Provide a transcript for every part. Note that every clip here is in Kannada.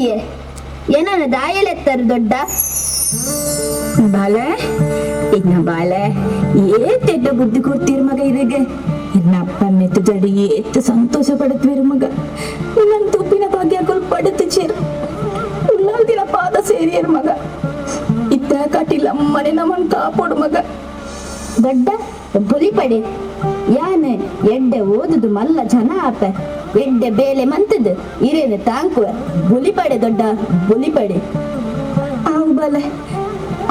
ಏನನ್ನ ದಾಯಲೆತ್ತಾರೆ ದೊಡ್ಡ? ಬಾಲೆ ಇನ್ನ ಬಾಲೆ ಏತೆಡ್ಡ ಬುದ್ಧಿ ಕೊಡ್ತೀರ ಮಗ ಇದಕ್ಕೆ ಇನ್ನ ಅಪ್ಪ ಮೆತ್ತು ಜಡಿ ಏತ್ತು ಸಂತೋಷ ಪಡುತ್ತೀರ ಮಗ. ನನ್ನ ತುಪ್ಪಿನ ಭಾಗ್ಯ ಕೊಲ್ ಪಡುತ್ತೆ ಚೇರು. ಉನ್ನಾಲ್ ದಿನ ಪಾದ ಸೇರಿಯರ್ ಮಗ. ಇತ್ತ ಕಾಟಿಲ್ಲ ಮನೆ ನಮ್ಮನ್ ಕಾಪಾಡು ಮಗ. ದೊಡ್ಡ ಬುಲಿಪಡೆ ಯಾನೆ ಎಡ್ಡೆ ಓದುದು ಮಲ್ಲ ಜನ ಆಪ ಎಡ್ಡೆ ಬೇಲೆ ಮಂತದು ಇರೇನೆ ತಾಂಕುವ. ಬುಲಿಪಡೆ ದೊಡ್ಡ ಬುಲಿಪಡೆ ಆವು ಬಲೆ,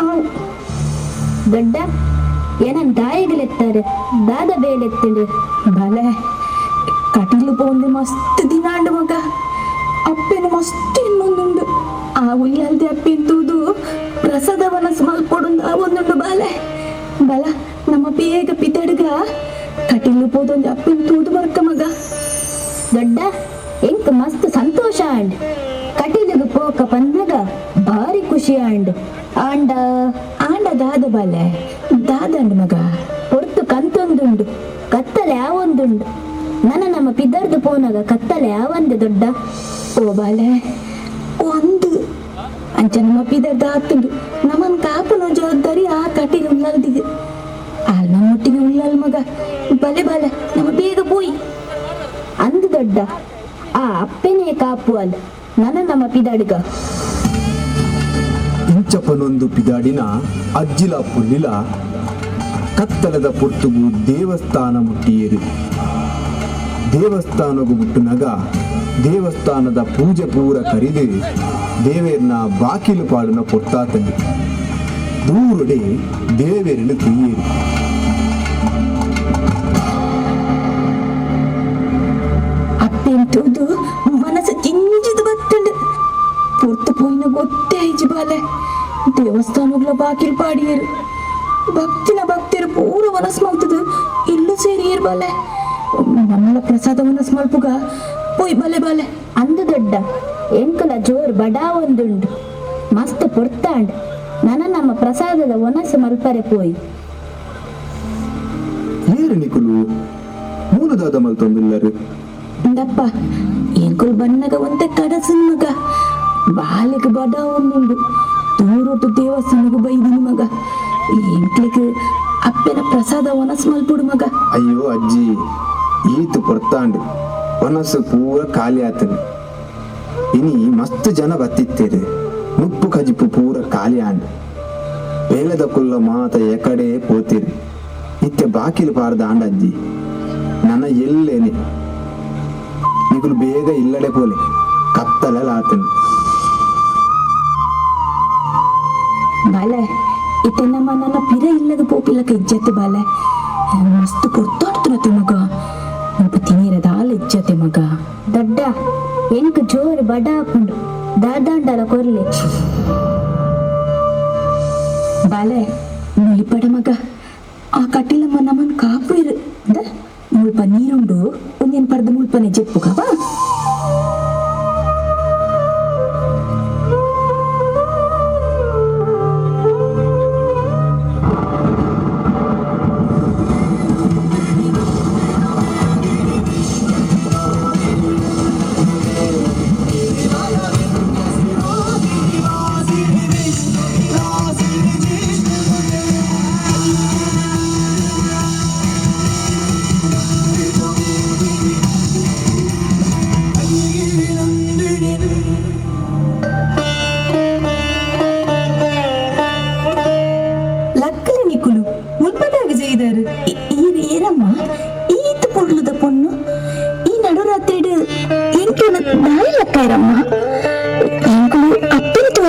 ಆವು. ದೊಡ್ಡ ಏನನ್ ದಾಯಿಗಳೆತ್ತಾರೆ ದಾದ ಬೇಲೆತ್ತಿಂಡು ಬಲೆ, ಕಟಿಲು ಪೋಂದು ಮಸ್ತ್ ದಿನಾಂಡು ಮಗ. ಅಪ್ಪಿನ ಮಸ್ತ್ ಇನ್ನೊಂದುಂಡು. ಆ ತೂದು ಅಪ್ಪೆಂತೂದು ಪ್ರಸಾದವನ ಸ್ಮಲ್ಪೊಡು ಒಂದುಂಡು ಬಾಲೆ. ಬಲ, ನಮ್ಮ ಬೇಗ ಪಿತಡ್ಗ. ಕಟೀಲು ಪೋದೊಂದು ಅಪ್ಪೆಂತೂದು ಬರ್ಕ ಮಗ. ದೊಡ್ಡ ಎಂಕ್ ಮಸ್ತ್ ಸಂತೋಷ ಅಂಡ್. ಕಟೀಲಿಗೆ ಪೋಕ ಪನ್ನಗ ಭಾರಿ ಖುಷಿ ಅಂಡ್. ಆಂಡ ಆಂಡ ದಾದ ಬಾಲೆ. ದಾದಂಡ್ ಮಗ. ಹೊರ್ತು ಕಂತೊಂದುಂಡು, ಕತ್ತಲೆ ಯಾವೊಂದುಂಡು ನನ್ನ ನಮ್ಮ ಪಿದರ್ದು ಪೋನಾಗ ಕತ್ತಲೆ ಯಾವಂದೆ ದೊಡ್ಡ. ಓ ಬಾಲೆ. ಒಂದು. ಅಂಚ ನಮ್ಮ ಪಿದರ್ದು ಆತುಂಡು. ನಮ್ಮನ್ ಕಾಪುನ ಜವಾಬ್ದಾರಿ ಆ ಕಟೀಲು ಉಳ್ಳಲ್ದಿದೆ. ಆಲ್ ನಮ್ಮೊಟ್ಟಿಗೆ ಉಳ್ಳಲ್ ಮಗ. ಬಲೆ ಬಾಲೆ, ನಮ್ಮ ಬೇಗ ಆ ಅಪ್ಪನೇ ಕಾಪು ಅಲ್ಲ ನನ್ನ ನಮ್ಮ ಪಿದಾಡಿಗ. ಇಂಚಪ್ಪನೊಂದು ಪಿದಾಡಿನ ಅಜ್ಜಿಲ ಪುಲ್ಲಿಲ ಕತ್ತಲದ ಪೊರ್ತುಗು ದೇವಸ್ಥಾನ ಮುಟ್ಟಿಯೇರು ದೇವಸ್ಥಾನಗು ಮುಟ್ಟುನಗ ದೇವಸ್ಥಾನದ ಪೂಜೆ ಪೂರ ಕರಿದು, ದೇವೇರ್ನ ಬಾಕಿಲು ಪಾಡಿನ ಪೊತ್ತಾತಂದು ದೂರುಡೆ ದೇವೇರಿನ ತುಯ್ಯೇರು ಅಪ್ಪೆಂತೂದು ಮನಸ್ಸು ಜಿಂಜಿದು ಬತ್ತುಂಡು. ಪೊರ್ತು ಪೋಯಿನ ಗೊತ್ತೇ ಐಜಿ ಬಾಲೆ. ದೇವಸ್ಥಾನಗಳ ಬಾಕಿಲ್ ಪಾಡಿಯರು. ಭಕ್ತಿನ ಭಕ್ತಿಯರು ಪೂರ ಮನಸ್ ಮಲ್ತದು ಇಲ್ಲೂ ಸೇರಿಯರು ಬಾಲೆ. ನಮ್ಮಳ ಪ್ರಸಾದ ಮನಸ್ ಮಲ್ಪುಗ ಪೋಯ್ ಬಲೆ ಬಾಲೆ. ಅಂದು ದೊಡ್ಡ. ಎಂಕುಲ ಜೋರ್ ಬಡಾ ಒಂದುಂಡು. ಮಸ್ತ್ ಪೊರ್ತಾಂಡ್. ನನ ನಮ್ಮ ಪ್ರಸಾದದ ಒನಸು ಮಲ್ಪರೆ ಪೋಯ್. ಏರು ನಿಕುಲು ಮೂಲದಾದ ಮಲ್ತೊಂದಿಲ್ಲರು. ಇಂದಪ್ಪ ಎಂಕುಲ್ ಬಣ್ಣಗ ಒಂತೆ ಕಡಸನ್ ಮಗ? ಬಾಲಿಗ ಬಡ ಒಂದುಂಡು ತೂರೊಟ್ಟು ದೇವಸ್ಥಾನಗ ಬೈದಿನಿ ಮಗ. ಎಂಕ್ಲಿಕ್ ಅಪ್ಪೆನ ಪ್ರಸಾದ ಒನಸ್ ಮಲ್ಪುಡು ಮಗ. ಅಯ್ಯೋ ಅಜ್ಜಿ, ಈತು ಕೊಡ್ತಾಂಡು ಒನಸ್ ಪೂರ ಖಾಲಿ ಆತನು ಇನಿ ಮಸ್ತ್ ಜನ ಬತ್ತಿತ್ತೇರೆ. ಮುಪ್ಪು ಕಜಿಪು ಪೂರ ಖಾಲಿ ಆಂಡು. ಬೇಲದ ಕುಲ್ಲ ಮಾತ ಎಕಡೆ ಪೋತಿರಿ ನಿತ್ಯ ಬಾಕಿಲು ಪಾರ್ದ ಆಂಡ ಅಜ್ಜಿ ನನ್ನ ಎಲ್ಲೇನೆ. ಬೇಗ ಇಲ್ಲಡೆ ಪೋಲೆ. ಕತ್ತಲೆಲ್ಲ ಆತನು ಬಾಲೆ ನಮ್ಮ ನನ್ನ ಪಿರ ಇಲ್ಲದ ಪೋಪಿಲ್ಲಕ ಇಜ್ಜತೆ ಬಾಲೆ. ಮಸ್ತ್ ಕೊಡ್ತಾಡ್ತನತೆ ಮಗ. ಒಬ್ಬ ತಿನೀರದ ಹಾಲು ಇಜ್ಜತೆ ಮಗ. ದಡ್ಡ ಎಂಕ್ ಜೋರು ಬಡ ಹಾಕೊಂಡು ದಾದಾಂಡಲ ಕೊರ್ಲೆ. ಬಾಲೆ ಮುಳಿಪಡ ಮಗ. ಆ ಕಟ್ಟಿಲಮ್ಮ ನಮ್ಮನ್ನು ಕಾಪು ಇರು ಮುಲ್ಪ ನೀರುಂಡು. নিজের পোকা।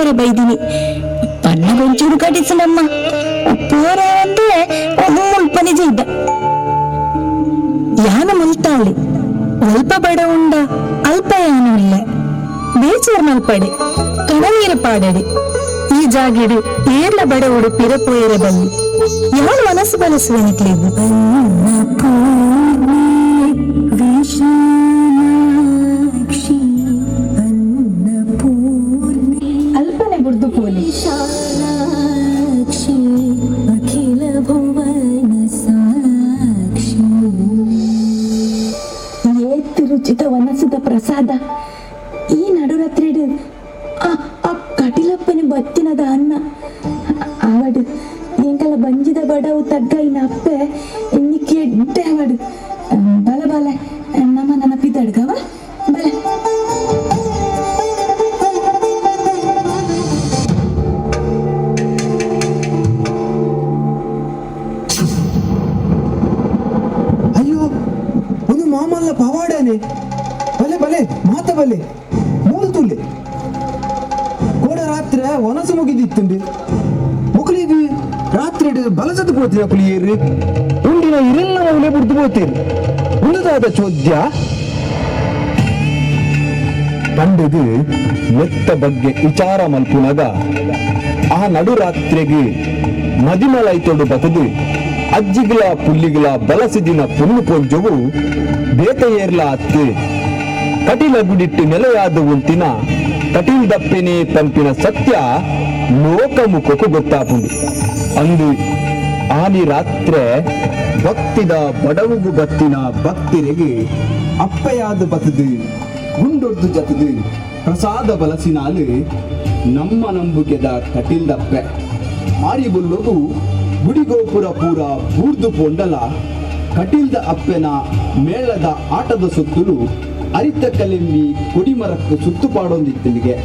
ಅಪ್ಪನ ತೋರ ಬೈದಿನಿ ಬಣ್ಣ ಗೊಂಚೂರು ಕಟಿಸಲಮ್ಮ ಪೋರ ಅಂದ್ರೆ ಮುಲ್ಪನೆ ಜೈದ ಯಾನ ಮುಲ್ತಾಳಿ ಅಲ್ಪ ಬಡ ಉಂಡ ಅಲ್ಪ ಯಾನ ಇಲ್ಲ ಬೇಚರ್ ಮಲ್ಪಡೆ ಕಣನೀರ ಪಾಡಡೆ ಈ ಜಾಗಿಡು ಏರ್ಲ ಬಡ ಉಡು ಪಿರಪೋಯರ ಬಲ್ಲಿ ಯಾನ ಮನಸ್ಸು ಬಲಸುವನಿಕ್ಲಿದು ಉಚಿತ ವನಸದ ಪ್ರಸಾದ ಈ ನಡುರಾತ್ರಿ ಕಟಿಲಪ್ಪನ ಬತ್ತಿನದ ಅನ್ನ. ಅವಡು, ಎಂಕಲ ಬಂಜಿದ ಬಡವು ತಗ್ಗ ಇನ್ನ ಅಪ್ಪೆ ಇನ್ನಿಕ್ಕೆ ಅವಡು. ಬಲ ಬಲ, ನಮ್ಮ ನೆನಪಿದ್ದಾಡ್ಗವ ಪವಾಡನೆ. ಬಲೆ ಬಲೆ, ಮಾತ ಬಲೆ. ಮೂರು ತುಲೆ. ಕೋಡ ರಾತ್ರಿ ಒನಸು ಮುಗಿದಿತ್ತುಂಡು ಮುಕುಲಿಗೆ ರಾತ್ರಿ ಬಲಸದ ಪೋತಿನ ಪುಲಿಯೇರು ಉಂಡಿನ ಇರೆಲ್ಲ ಮೌಲೆ ಬಿಡ್ತು ಪೋತೀರು ಉಳಿದಾದ ಚೋದ್ಯ. ಪಂಡದು ಮೆತ್ತ ಬಗ್ಗೆ ವಿಚಾರ ಮಲ್ಪುನಗ ಆ ನಡು ರಾತ್ರಿಗೆ ಮದಿಮಲೈತೊಡು ಬತದು ಅಜ್ಜಿಗಳ ಪುಲ್ಲಿಗಳ ಬಲಸಿದಿನ ಪುಲ್ಲು ಪೊಂಜವು ಬೇತೆಯೇರ್ಲ ಅತ್ತೆ. ಕಟಿಲ ಗುಡಿಟ್ಟು ನೆಲೆಯಾದ ಉಂತಿನ ಕಟಿಲ್ ದಪ್ಪೆನೆ ತಂಪಿನ ಸತ್ಯ ಲೋಕಮುಖಕ್ಕೂ ಗೊತ್ತಾಪುಂಡು ಅಂದು ಆನಿ ರಾತ್ರೆ ಭಕ್ತಿದ ಬಡವುಗು ಬತ್ತಿನ ಭಕ್ತಿರಿಗೆ ಅಪ್ಪಯಾದ ಬತದು ಗುಂಡೊಡ್ದು ಜತದು ಪ್ರಸಾದ ಬಲಸಿನಾಲು ನಮ್ಮ ನಂಬುಗೆದ ಕಟಿಲ್ ದಪ್ಪೆ. ಮಾರಿ ಬುಲ್ಲೋಗು ಗುಡಿಗೋಪುರ ಪೂರ ಬೂರ್ದು ಪೊಂಡಲ ಕಟಿಲ್ದ ಅಪ್ಪೆನ ಮೇಳದ ಆಟದ ಸುತ್ತಲೂ ಅರಿತ ಕಲೆಂಬಿ ಕುಡಿಮರಕ್ಕೆ ಸುತ್ತುಪಾಡೊಂದಿತ್ತಲಿಗೆ.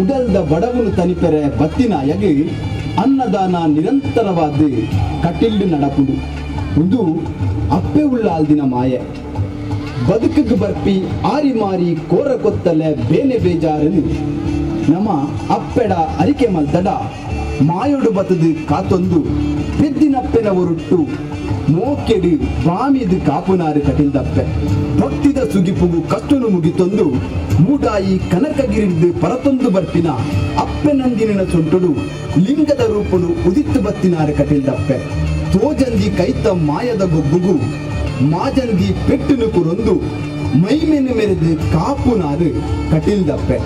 ಉಡಲ್ದ ಬಡವನು ತನಿಪೆರೆ ಬತ್ತಿನಾಯಗೆ ಅನ್ನದಾನ ನಿರಂತರವಾದ ಕಟಿಲ್ಡು ನಡಪುಡು. ಇದು ಅಪ್ಪೆ ಉಳ್ಳಾಲ್ದಿನ ಮಾಯೆ. ಬದುಕಿಗೆ ಬರ್ಪಿ ಆರಿ ಮಾರಿ ಕೋರ ಕೊತ್ತಲೆ ಬೇನೆ ಬೇಜಾರನು. ನಮ್ಮ ಅಪ್ಪೆಡ ಅರಿಕೆ ಮಲ್ತಡ ಮಾಯೊಡು ಬತದು ಕಾತೊಂದು, ಪೆದ್ದಿನಪ್ಪೆನ ಒರುಟ್ಟು ಮೋಕೆಡು ಬಾಮಿದು ಕಾಪುನಾರು ಕಟಿಂದಪ್ಪೆ ಭಕ್ತಿದ ಸುಗಿಪುಗು ಕಷ್ಟನು ಮುಗಿತೊಂದು, ಮೂಡಾಯಿ ಕನಕಗಿರಿದ್ದು ಪರತೊಂದು ಬರ್ಪಿನ ಅಪ್ಪೆನಂದಿನ ಸೊಂಟುಡು ಲಿಂಗದ ರೂಪನು ಉದಿತ್ತು ಬತ್ತಿನಾರು ಕಟಿಂದಪ್ಪೆ ತೋಜಂದಿ ಕೈತ ಮಾಯದ ಗೊಗ್ಗುಗು ಮಾಜಂದಿ ಪೆಟ್ಟುನು ಕುರೊಂದು, ಮೈಮೆನು ಮೆರೆದು ಕಾಪುನಾರು ಕಟಿಲ್ದಪ್ಪೆ.